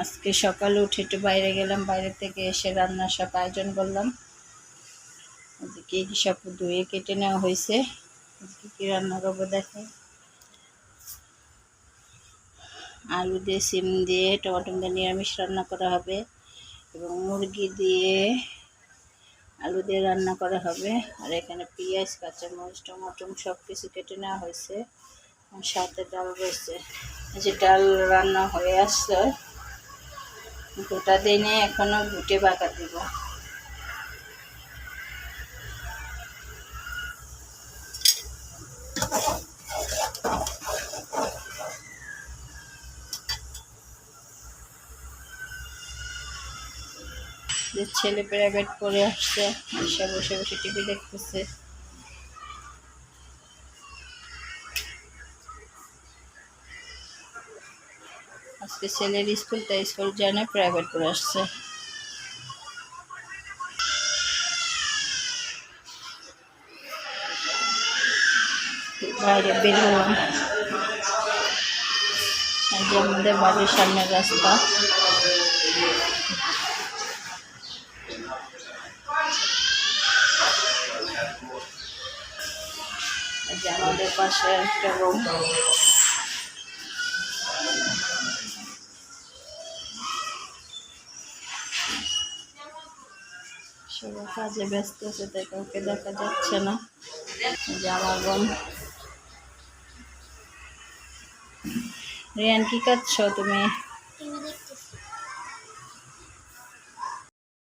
আজকে সকালে উঠে একটু বাইরে গেলাম, বাইরে থেকে এসে রান্নার সব আয়োজন করলাম। আজকে কি সব ধুয়ে কেটে নেওয়া হয়েছে, আজকে কি রান্না করব দেখে। আলু দিয়ে সিম দিয়ে টমাটো দিয়ে নিরামিষ রান্না করা হবে এবং মুরগি দিয়ে আলু দিয়ে রান্না করা হবে। আর এখানে পেঁয়াজ, কাঁচামরিচ, টমাটো সব কিছু কেটে নেওয়া হয়েছে। সাথে ডাল রয়েছে। যে ডাল রান্না হয়ে আসছে। গোটা দিনে এখনও গুটে বাঁকা দিব। ছেলে প্রাইভেট পড়ে আসছে বসে বসে টিভি দেখতেছে। আজকে ছেলের স্কুল, তাই স্কুল জানে প্রাইভেট পড়ে আসছে। বাইরে বের হলাম যে আমাদের বাড়ির সামনের রাস্তা। আমাদের পাশে একটা রুম সবাই কাজে ব্যস্ত আছে, তাই কাউকে দেখা যাচ্ছে না। জামা বোন। রিয়ান, কি করছ তুমি?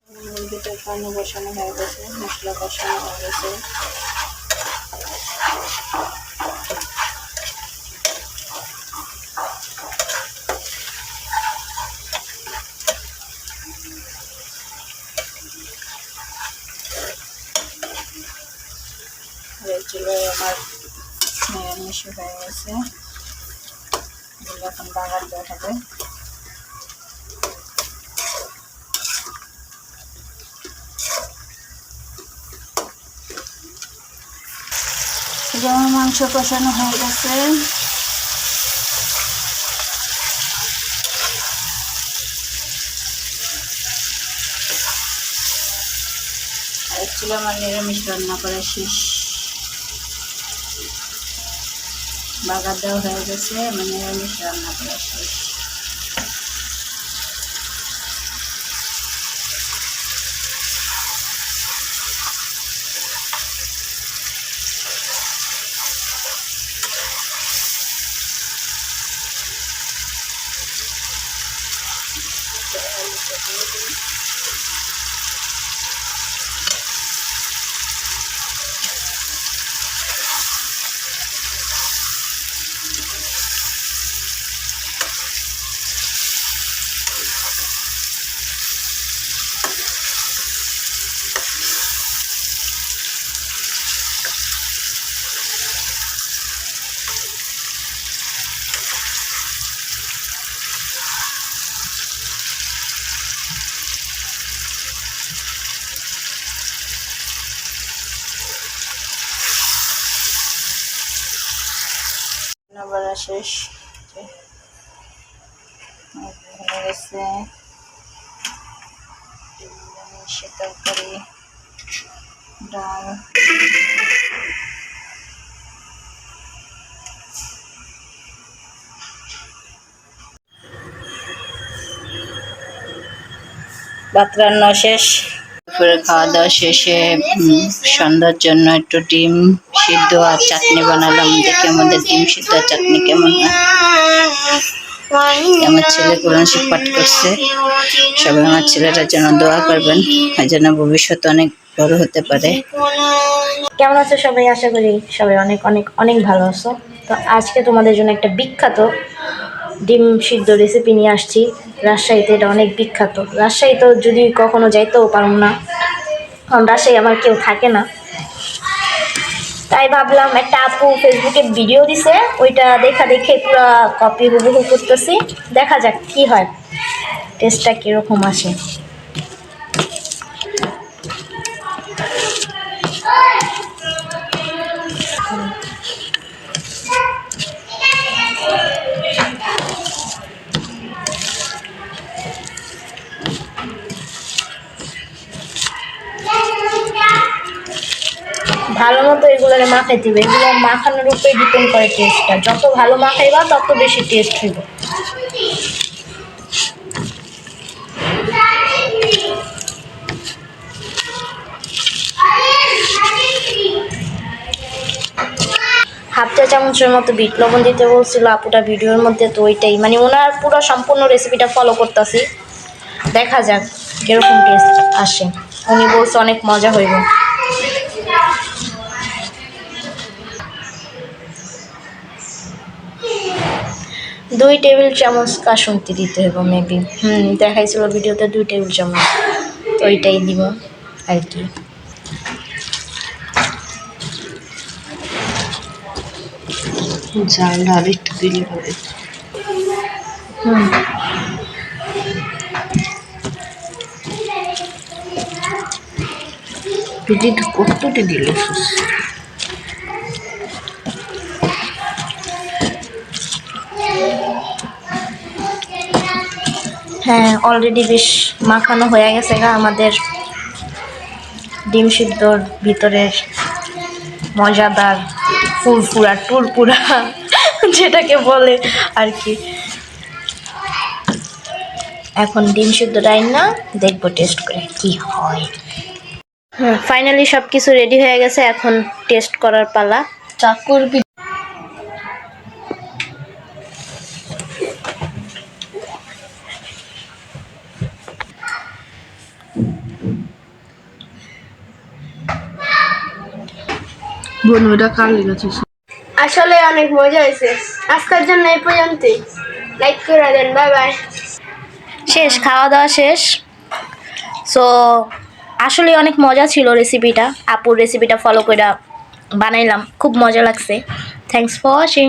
মুরগিটা পানি বসানো হয়ে গেছে, মশলা বসানো হয়ে গেছে আর এই চুলোয় আমার নিরামিষ হয়ে গেছে। এখন যেমন মাংস কষানো হয়ে গেছে। আমার নিরামিষ রান্না করা শেষ। বাগার দেওয়া হয়ে গেছে আমার নিরামিষ রান্না করা শেষ। রান্না বাড়া শেষ গেছে। তরকারি ডাল। ভাত রান্না শেষ। দুপুরে খাওয়া দাওয়া শেষে সন্ধ্যার জন্য একটু ডিম সিদ্ধ আর চাটনি বানালাম। দেখি আমাদের ডিম সিদ্ধ আর চাটনি কেমন হয়। আমার ছেলে কোরআন শিখ পাঠ করছে। সবাই আমার ছেলেটার জন্য দোয়া করবেন যেন ভবিষ্যতে অনেক বড় হতে পারে। কেমন আছো সবাই? আশা করি সবাই অনেক অনেক অনেক ভালো আছো। তো আজকে তোমাদের জন্য একটা বিখ্যাত ডিম সিদ্ধ রেসিপি নিয়ে আসছি। রাজশাহীতে এটা অনেক বিখ্যাত। রাজশাহী তো যদি কখনো যাইতেও পারব না কারণ রাজশাহী আমার কেউ থাকে না। তাই ভাবলাম একটা আপু ফেসবুকে ভিডিও দিছে, ওইটা দেখা দেখে পুরো কপি হুবহু করতেছি, দেখা যাক কি হয়। টেস্টটা কীরকম আসে। মতো এগুলো মাখাই দিবে। এগুলো মাখানোর উপরে ডিপেন্ড করে টেস্টটা যত ভালো মাখাইবা, তত বেশি টেস্ট হইব। হাফ চা চামচের মতো বিট লবণ দিতে বলছিল আপুটা ভিডিওর মধ্যে, তো ওইটাই। মানে ওনার পুরো সম্পূর্ণ রেসিপিটা ফলো করতেছি। দেখা যাক, কীরকম টেস্ট আসে। উনি বলছে অনেক মজা হইব। দুই টেবিল চামচ কাসুন্তি দিতে হইব মেবি হুম দেখাইছিল ভিডিওতে দুই টেবিল চামচ। তো ওইটাই দিব আর কি। জাল আর একটু দিলে হবে। হুম। কতটি দিলে হ্যাঁ অলরেডি বেশ মাখানো হয়ে গেছে গা আমাদের ডিম সিদ্ধর ভিতরের মজাদার ফুরফুরা টুরপুরা যেটাকে বলে আর কি। এখন ডিম সিদ্ধ না দেখব টেস্ট করে কি হয়। হ্যাঁ ফাইনালি সব কিছু রেডি হয়ে গেছে এখন টেস্ট করার পালা। চাকুর বোন ওটা কার লেগেছে আসলে অনেক মজা হয়েছে। আজকের জন্য এই পর্যন্তই। লাইক করে দেন বাই বাই শেষ খাওয়া দাওয়া শেষ। সো আসলে অনেক মজা ছিল রেসিপিটা আপুর রেসিপিটা ফলো করে বানাইলাম। খুব মজা লাগছে। Thanks for watching